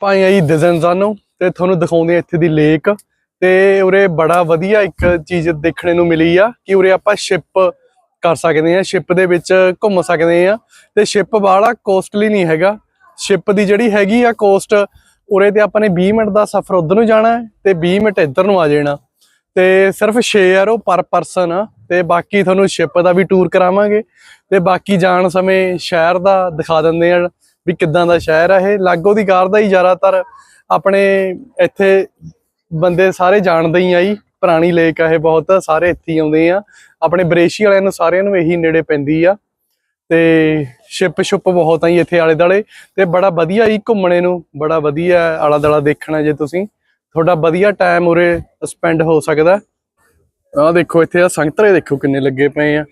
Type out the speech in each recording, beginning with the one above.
ਭਾਈ ਆਈ ਦਿਜ਼ਨਜ਼ਾਨੋ ਤੇ ਤੁਹਾਨੂੰ ਦਿਖਾਉਂਦੇ ਆ ਇੱਥੇ ਦੀ ਲੇਕ ਤੇ ਉਰੇ ਬੜਾ ਵਧੀਆ ਇੱਕ ਚੀਜ਼ ਦੇਖਣ ਨੂੰ ਮਿਲੀ ਆ ਕਿ ਉਰੇ ਆਪਾਂ ਸ਼ਿਪ ਕਰ ਸਕਦੇ ਆ ਸ਼ਿਪ ਦੇ ਵਿੱਚ ਘੁੰਮ ਸਕਦੇ ਆ ਤੇ ਸ਼ਿਪ ਵਾਲਾ ਕੋਸਟਲੀ ਨਹੀਂ ਹੈਗਾ। ਸ਼ਿਪ ਦੀ ਜਿਹੜੀ ਹੈਗੀ ਆ ਕੋਸਟ ਉਰੇ ਤੇ ਆਪਾਂ ਨੇ 20 ਮਿੰਟ ਦਾ ਸਫ਼ਰ ਉਧਰ ਨੂੰ ਜਾਣਾ ਹੈ ਤੇ 20 ਮਿੰਟ ਇੱਧਰ ਨੂੰ ਆ ਜਾਣਾ। ਤੇ ਸਿਰਫ 6 ਯੂਰੋ ਪਰ ਪਰਸਨ ਆ ਤੇ ਬਾਕੀ ਤੁਹਾਨੂੰ ਸ਼ਿਪ ਦਾ ਵੀ ਟੂਰ ਕਰਾਵਾਂਗੇ ਤੇ ਬਾਕੀ ਜਾਣ ਸਮੇਂ ਸ਼ਹਿਰ ਦਾ ਦਿਖਾ ਦਿੰਦੇ ਆ ਵੀ ਕਿੱਦਾਂ ਦਾ ਸ਼ਹਿਰ ਆ ਇਹ। ਲਾਗੋ ਦੀ ਕਾਰ ਦਾ ਹੀ ਜ਼ਿਆਦਾਤਰ ਆਪਣੇ ਇੱਥੇ ਬੰਦੇ ਸਾਰੇ ਜਾਣਦੇ ਹੀ ਆ ਜੀ। ਪੁਰਾਣੀ ਲੇਕ ਆ ਇਹ ਬਹੁਤ, ਸਾਰੇ ਇੱਥੇ ਆਉਂਦੇ ਆ। ਆਪਣੇ ਬਰੇਸ਼ੀ ਵਾਲਿਆਂ ਨੂੰ ਸਾਰਿਆਂ ਨੂੰ ਇਹੀ ਨੇੜੇ ਪੈਂਦੀ ਆ। ਤੇ ਸ਼ਿਪ ਸ਼ੁਪ ਬਹੁਤ ਆਈ ਇੱਥੇ ਆਲੇ ਦਾਲੇ ਤੇ ਬੜਾ ਵਧੀਆ ਜੀ ਘੁੰਮਣੇ ਨੂੰ, ਬੜਾ ਵਧੀਆ ਆਲਾ ਦਾਲਾ ਦੇਖਣਾ ਜੇ ਤੁਸੀਂ। ਤੁਹਾਡਾ ਵਧੀਆ ਟਾਈਮ ਉਰੇ ਸਪੈਂਡ ਹੋ ਸਕਦਾ। ਆਹ ਦੇਖੋ ਇੱਥੇ ਆ ਸੰਗਤਰੇ ਦੇਖੋ ਕਿੰਨੇ ਲੱਗੇ ਪਏ ਆ।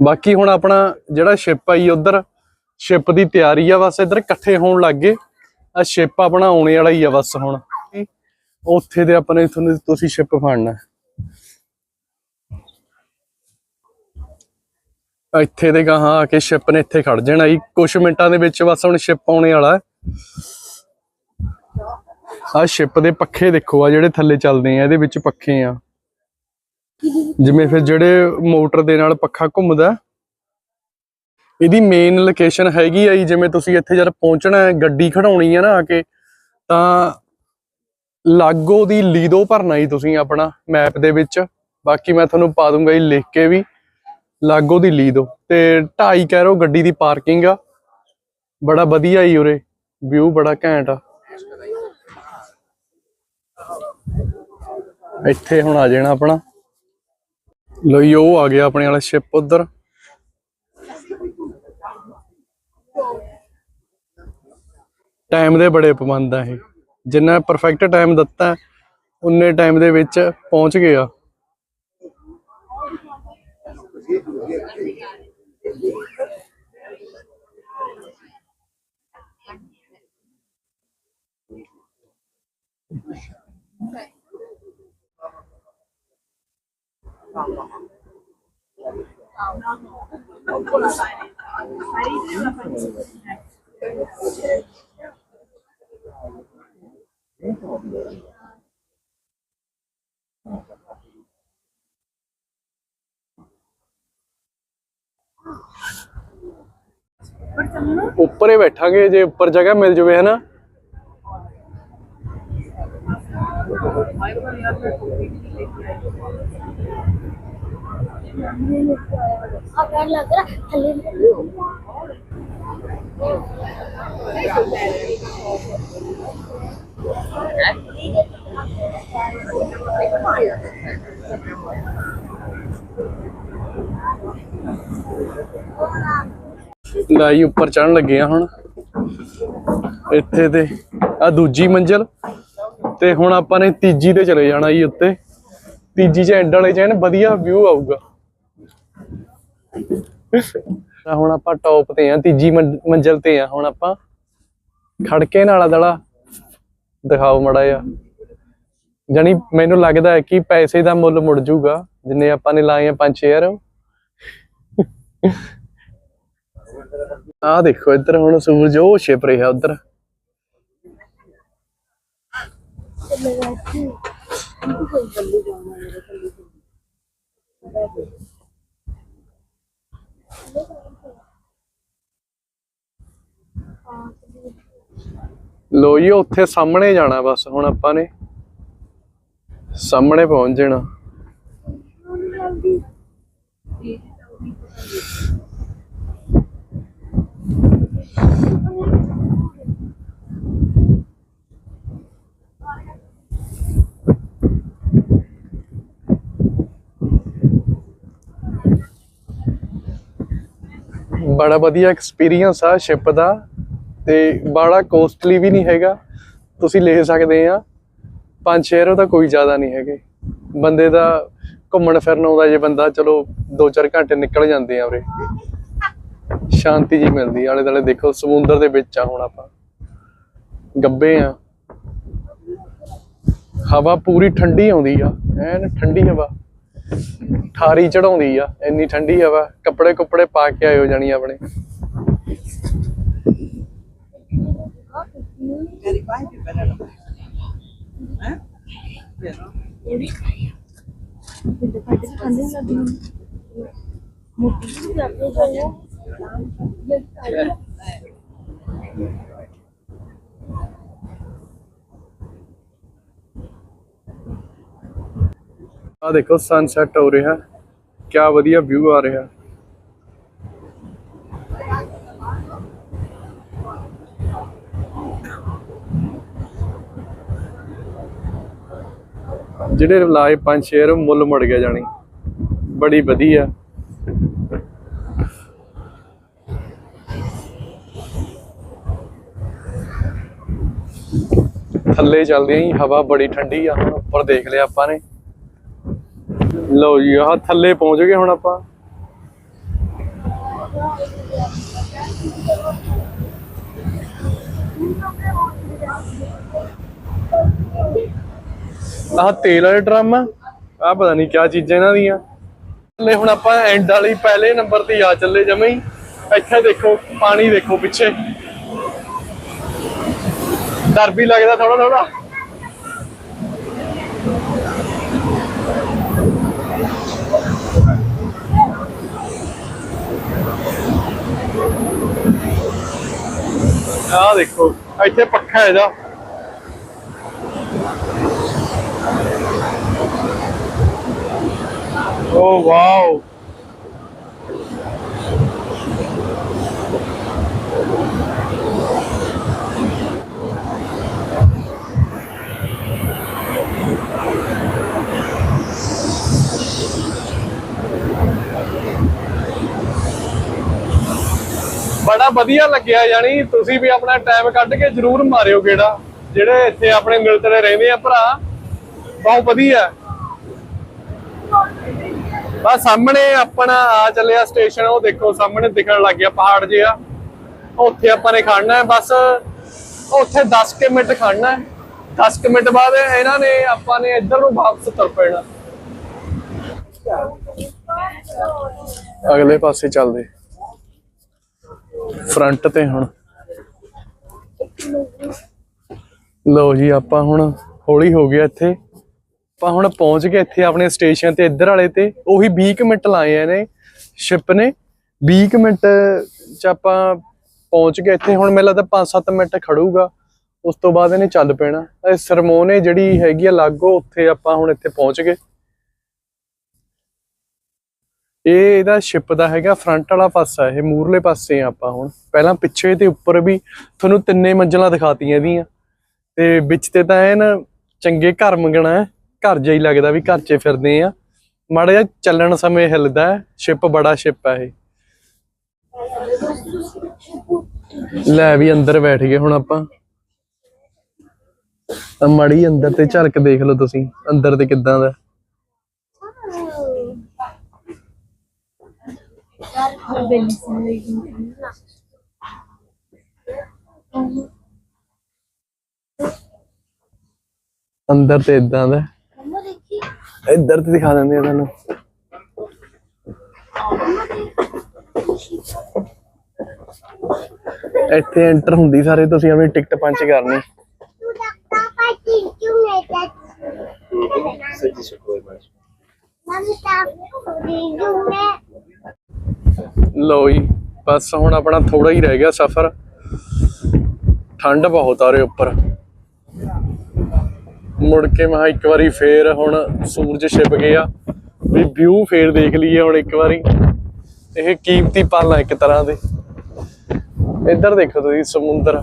ਬਾਕੀ ਹੁਣ ਆਪਣਾ ਜਿਹੜਾ ਸ਼ਿਪ ਆਈ ਉਧਰ ਸ਼ਿਪ ਦੀ ਤਿਆਰੀ ਆ ਬਸ ਇੱਧਰ ਇਕੱਠੇ ਹੋਣ ਲੱਗ ਗਏ। ਆ ਸ਼ਿਪ ਆਪਣਾ ਆਉਣੇ ਵਾਲਾ ਹੀ ਆ ਬਸ ਹੁਣ। ਉੱਥੇ ਦੇ ਆਪਣੇ ਤੁਹਾਨੂੰ ਤੁਸੀਂ ਸ਼ਿਪ ਫੜਨਾ। ਇੱਥੇ ਦੇ ਗਾਹਾਂ ਆ ਕੇ ਸ਼ਿਪ ਨੇ ਇੱਥੇ ਖੜ ਜਾਣਾ ਜੀ। ਕੁਝ ਮਿੰਟਾਂ ਦੇ ਵਿੱਚ ਬਸ ਹੁਣ ਸ਼ਿਪ ਆਉਣੇ ਵਾਲਾ। ਆ ਸ਼ਿਪ ਦੇ ਪੱਖੇ ਦੇਖੋ ਆ ਜਿਹੜੇ ਥੱਲੇ ਚੱਲਦੇ ਆ ਇਹਦੇ ਵਿੱਚ ਪੱਖੇ ਆ। ਜਿਵੇਂ ਫਿਰ ਜਿਹੜੇ ਮੋਟਰ ਦੇ ਨਾਲ ਪੱਖਾ ਘੁੰਮਦਾ ਇਹਦੀ ਮੇਨ ਲੋਕੇਸ਼ਨ ਹੈਗੀ ਆ ਜਿਵੇਂ ਤੁਸੀਂ ਇੱਥੇ ਜਦ ਪਹੁੰਚਣਾ ਹੈ, ਗੱਡੀ ਖੜਾਉਣੀ ਹੈ ਨਾ ਆ ਕੇ, ਤਾਂ ਲਾਗੋ ਦੀ ਲੀਦੋ ਭਰਨਾ ਜੀ ਤੁਸੀਂ ਆਪਣਾ ਮੈਪ ਦੇ ਵਿੱਚ। ਬਾਕੀ ਮੈਂ ਤੁਹਾਨੂੰ ਪਾ ਦੂੰਗਾ ਜੀ ਲਿਖ ਕੇ ਵੀ, ਲਾਗੋ ਦੀ ਲੀਦੋ ਤੇ 2.5 ਕਹਿ ਗੱਡੀ ਦੀ ਪਾਰਕਿੰਗ ਆ। ਬੜਾ ਵਧੀਆ ਹੀ ਉਰੇ ਵਿਊ ਬੜਾ ਘੈਂਟ ਆ। ਇੱਥੇ ਹੁਣ ਆ ਜਾਣਾ ਆਪਣਾ। ਲਈ ਉਹ ਆ ਗਿਆ ਆਪਣੇ ਵਾਲਾ ਸ਼ਿਪ ਉਧਰ। ਟਾਈਮ ਦੇ ਬੜੇ ਪਾਬੰਦ ਆ ਇਹ। ਜਿੰਨਾ ਪਰਫੈਕਟ ਟਾਈਮ ਦਿੱਤਾ, ਉਨੇ ਟਾਈਮ ਦੇ ਵਿੱਚ ਪਹੁੰਚ ਗਿਆ। उपर ही बैठा गे जो उपर जगह मिल जाए है ना लग रहा है ਲਾਈ ਉੱਪਰ ਚੜਨ ਲੱਗੇ ਆ ਹੁਣ। ਇੱਥੇ ਤੇ ਆ ਦੂਜੀ ਮੰਜ਼ਲ ਤੇ ਹੁਣ ਆਪਾਂ ਨੇ ਤੀਜੀ ਤੇ ਚਲੇ ਜਾਣਾ ਜੀ ਉੱਤੇ। ਤੀਜੀ ਚ ਐਂਡ ਵਾਲੇ ਚ ਐਨ ਵਧੀਆ ਵਿਊ ਆਊਗਾ। ਤਾਂ ਹੁਣ ਆਪਾਂ ਟੌਪ ਤੇ ਆ, ਤੀਜੀ ਮੰਜ- ਮੰਜ਼ਲ ਤੇ ਆ। ਹੁਣ ਆਪਾਂ ਖੜ ਕੇ ਨਾਲਾ ਦਲਾ ਦਿਖਾਓ ਮੜਾ ਆ ਜਾਨੀ ਮੈਨੂੰ ਲੱਗਦਾ ਹੈ ਕਿ ਪੈਸੇ ਦਾ ਮੁੱਲ ਮੁੜ ਜਾਊਗਾ, ਜਿੰਨੇ ਆਪਾਂ ਨੇ ਲਾਏ ਆ 5000 ਆ ਦੇਖੋ ਇੱਧਰ ਹੁਣ ਸੂਰਜ, ਉਹ ਛਿਪ ਰਿਹਾ ਉਧਰ। ਲੋ ਜੀ ਉੱਥੇ ਸਾਹਮਣੇ ਜਾਣਾ ਬਸ ਹੁਣ ਆਪਾਂ ਨੇ ਸਾਹਮਣੇ ਪਹੁੰਚ ਜਾਣਾ। ਬੜਾ ਵਧੀਆ ਐਕਸਪੀਰੀਅੰਸ ਆ ਸ਼ਿਪ ਦਾ ਤੇ ਬੜਾ ਕੋਸਟਲੀ ਵੀ ਨਹੀਂ ਹੈਗਾ। ਤੁਸੀਂ ਲੈ ਸਕਦੇ ਆ। 5 ਯੂਰੋ ਤਾਂ ਕੋਈ ਜ਼ਿਆਦਾ ਨਹੀਂ ਹੈਗੇ। ਬੰਦੇ ਦਾ ਘੁੰਮਣ ਫਿਰਨ ਆਉਂਦਾ ਜੇ ਬੰਦਾ ਚਲੋ 2-4 ਘੰਟੇ ਨਿਕਲ ਜਾਂਦੇ ਆ ਉਰੇ। ਸ਼ਾਂਤੀ ਜੀ ਮਿਲਦੀ ਆਲੇ ਦੁਆਲੇ ਦੇਖੋ, ਸਮੁੰਦਰ ਦੇ ਵਿੱਚ ਆ ਹੁਣ ਆਪਾਂ। ਗੱਬੇ ਆ। ਹਵਾ ਪੂਰੀ ਠੰਡੀ ਆਉਂਦੀ ਆ। ਐਨ ਠੰਡੀ ਹਵਾ। ਠਾਰੀ ਚੜਾਉਂਦੀ ਆ ਇੰਨੀ ਠੰਡੀ ਹਵਾ ਕੱਪੜੇ ਕੁੱਪੜੇ ਪਾ ਕੇ ਆਇਓ ਜਾਣੀ ਆਪਣੇ Very fine, you better. Huh? Yeah. ਆ ਦੇਖੋ ਸਨਸੈਟ ਹੋ ਰਿਹਾ। ਕਿਆ ਵਧੀਆ ਵਿਊ ਆ ਰਿਹਾ। ਜਿਹੜੇ ਲਾਏ ਪੰਜ ਸ਼ੇਰ ਮੁੱਲ ਮੁੜ ਗਿਆ ਜਾਣੀ। ਬੜੀ ਵਧੀਆ। ਥੱਲੇ ਚੱਲਦੇ ਆਂ ਹਵਾ ਬੜੀ ਠੰਡੀ ਆ ਉੱਪਰ ਦੇਖ ਲਿਆ ਆਪਾਂ ਨੇ। ਲਓ ਜੀ, ਆਹ ਥੱਲੇ ਪਹੁੰਚ ਗਏ ਹੁਣ ਆਪਾਂ। ਆਹ ਤੇਲ ਵਾਲੇ ਡਰਮ ਆ। ਆਹ ਪਤਾ ਨਹੀਂ ਕਿਆ ਚੀਜ਼ਾਂ ਇਹਨਾਂ ਦੀਆਂ। ਥੱਲੇ ਹੁਣ ਆਪਾਂ ਐਂਡ ਵਾਲੀ ਪਹਿਲੇ ਨੰਬਰ ਤੇ ਆ ਚੱਲੇ ਜਮੇ ਹੀ। ਇੱਥੇ ਦੇਖੋ, ਪਾਣੀ ਦੇਖੋ ਪਿੱਛੇ। ਡਰ ਵੀ ਲੱਗਦਾ ਥੋੜਾ ਥੋੜਾ ਆਹ ਦੇਖੋ ਇੱਥੇ ਪੱਖਾ ਹੈ ਜਾ ਓ ਵਾਓ ਬੜਾ ਵਧੀਆ ਲੱਗਿਆ ਯਾਨੀ ਤੁਸੀਂ ਵੀ ਆਪਣਾ ਟਾਈਮ ਕੱਢ ਕੇ ਜਰੂਰ ਮਾਰਿਓ ਗੇੜਾ, ਜਿਹੜੇ ਇੱਥੇ ਆਪਣੇ ਮਿਲਤਰੇ ਰਹਿੰਦੇ ਆ ਭਰਾ, ਬਹੁਤ ਵਧੀਆ। ਬਸ ਸਾਹਮਣੇ ਆਪਣਾ ਆ ਚੱਲਿਆ ਸਟੇਸ਼ਨ ਉਹ ਦੇਖੋ ਸਾਹਮਣੇ ਦਿਖਣ ਲੱਗ ਗਿਆ ਪਹਾੜ ਜਿਹਾ। ਉੱਥੇ ਆਪਾਂ ਨੇ ਖੜਨਾ ਹੈ, ਬਸ ਉੱਥੇ 10 ਕੁ ਮਿੰਟ ਖੜਨਾ ਹੈ। 10 ਕੁ ਮਿੰਟ ਬਾਅਦ ਇਹਨਾਂ ਨੇ ਆਪਾਂ ਨੇ ਇੱਧਰ ਨੂੰ ਵਾਪਸ ਤੁਰ ਪੈਣਾ। ਅਗਲੇ ਪਾਸੇ ਚੱਲਦੇ। ਫਰੰਟ ਤੇ ਹੁਣ। ਲਓ ਜੀ, ਆਪਾਂ ਹੁਣ ਹੌਲੀ ਹੋ ਗਿਆ ਇੱਥੇ। ਆਪਾਂ ਹੁਣ ਪਹੁੰਚ ਗਏ ਇੱਥੇ ਆਪਣੇ ਸਟੇਸ਼ਨ ਤੇ, ਇੱਧਰ ਵਾਲੇ ਤੇ। ਉਹੀ 20 ਕੁ ਮਿੰਟ ਲਾਏ ਆ ਨੇ ਸ਼ਿਪ ਨੇ। 20 ਕੁ ਮਿੰਟ ਚ ਆਪਾਂ ਪਹੁੰਚ ਗਏ ਇੱਥੇ। ਹੁਣ ਮੈਨੂੰ ਲੱਗਦਾ 5-7 ਮਿੰਟ ਖੜੂਗਾ। ਉਸ ਤੋਂ ਬਾਅਦ ਇਹਨੇ ਚੱਲ ਪੈਣਾ। ਇਹ ਸਰਮੋਨੇ ਜਿਹੜੀ ਹੈਗੀ ਆ ਲਾਗੋ, ਉੱਥੇ ਆਪਾਂ ਹੁਣ ਇੱਥੇ ਪਹੁੰਚ ਗਏ। ਇਹ ਇਹਦਾ ਸ਼ਿਪ ਦਾ ਹੈਗਾ ਫਰੰਟ ਵਾਲਾ ਪਾਸਾ, ਇਹ ਮੂਰਲੇ ਪਾਸੇ ਆ ਆਪਾਂ ਹੁਣ। ਪਹਿਲਾਂ ਪਿੱਛੇ ਤੇ ਉੱਪਰ ਵੀ ਤੁਹਾਨੂੰ ਤਿੰਨੇ ਮੰਜ਼ਲਾਂ ਦਿਖਾਤੀਆਂ ਇਹਦੀਆਂ। ਤੇ ਵਿੱਚ ਤੇ ਤਾਂ ਐਨ ਚੰਗੇ ਘਰ ਮੰਗਣਾ ਘਰ ਜਿਹਾ ਹੀ ਲੱਗਦਾ ਵੀ ਘਰ 'ਚ ਫਿਰਦੇ ਆ। ਮਾੜਾ ਜਿਹਾ ਚੱਲਣ ਸਮੇਂ ਹਿੱਲਦਾ ਹੈ ਸ਼ਿਪ ਬੜਾ ਸ਼ਿਪ ਹੈ ਇਹ। ਲੈ ਵੀ ਅੰਦਰ ਬੈਠ ਗਏ ਹੁਣ ਆਪਾਂ। ਆ ਮਾੜੀ ਅੰਦਰ ਤੇ ਝਲਕ ਦੇਖ ਲਓ ਤੁਸੀਂ, ਅੰਦਰ ਤੇ ਕਿੱਦਾਂ ਦਾ। ਅੰਦਰ ਤੇ ਇਦਾਂ ਦਾ। ਮੰਮਾ ਦੇਖੀ ਇੱਧਰ ਤੇ ਦਿਖਾ ਦਿੰਦੇ ਆ ਤੁਹਾਨੂੰ। ਇੱਥੇ ਐਂਟਰ ਹੁੰਦੀ ਸਾਰੇ ਤੁਸੀਂ ਆਪਣੀ ਟਿਕਟ ਪੰਚ ਕਰਨੀ। ਤੂੰ ਡਾਕਟਰ ਪਾ ਚਿੰਚੂ ਮੇਟਾ ਮੰਮੀ ਤਾਂ ਚਿੰਚੂ ਲੋ ਜੀ, ਬਸ ਹੁਣ ਆਪਣਾ ਥੋੜਾ ਹੀ ਰਹਿ ਗਿਆ ਸਫ਼ਰ। ਠੰਡ ਬਹੁਤ ਆ ਰਹੀ ਉੱਪਰ। ਮੁੜ ਕੇ ਮੈਂ ਕਿਹਾ ਇੱਕ ਵਾਰੀ ਫੇਰ ਹੁਣ ਸੂਰਜ ਛਿਪ ਗਿਆ। ਵੀ ਵਿਊ ਫੇਰ ਦੇਖ ਲਈਏ ਹੁਣ ਇੱਕ ਵਾਰੀ। ਇਹ ਕੀਮਤੀ ਪਲ ਆ ਇੱਕ ਤਰ੍ਹਾਂ ਦੇ। ਇੱਧਰ ਦੇਖੋ ਤੁਸੀਂ ਸਮੁੰਦਰ।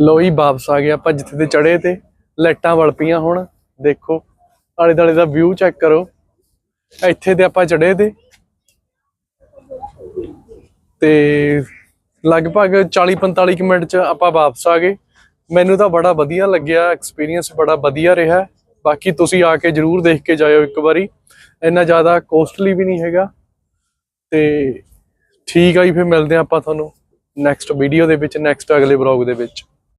ਲੋ ਹੀ ਵਾਪਸ ਆ ਗਏ ਆਪਾਂ ਜਿੱਥੇ ਤੇ ਚੜੇ ਤੇ, ਲਾਈਟਾਂ ਵਲ ਪਈਆਂ ਹੁਣ, ਦੇਖੋ, ਆਲੇ ਦਾਲੇ ਦਾ ਵਿਊ ਚੈੱਕ ਕਰੋ, ਇੱਥੇ ਤੇ ਆਪਾਂ ਚੜੇ ਤੇ ਤੇ ਲਗਭਗ 40 45 ਕੁ ਮਿੰਟ ਚ ਆਪਾਂ ਵਾਪਸ ਆ ਗਏ। ਮੈਨੂੰ ਤਾਂ ਬੜਾ ਵਧੀਆ ਲੱਗਿਆ ਐਕਸਪੀਰੀਅੰਸ ਬੜਾ ਵਧੀਆ ਰਿਹਾ। ਬਾਕੀ ਤੁਸੀਂ ਆ ਕੇ ਜਰੂਰ ਦੇਖ ਕੇ ਜਾਇਓ ਇੱਕ ਵਾਰੀ, ਇੰਨਾ ਜ਼ਿਆਦਾ ਕੋਸਟਲੀ ਵੀ ਨਹੀਂ ਹੈਗਾ। ਤੇ ਠੀਕ ਆ ਜੀ, ਫਿਰ ਮਿਲਦੇ ਆ ਆਪਾਂ ਤੁਹਾਨੂੰ ਨੈਕਸਟ ਵੀਡੀਓ ਦੇ ਵਿੱਚ ਨੈਕਸਟ ਅਗਲੇ ਵਲੌਗ ਦੇ ਵਿੱਚ।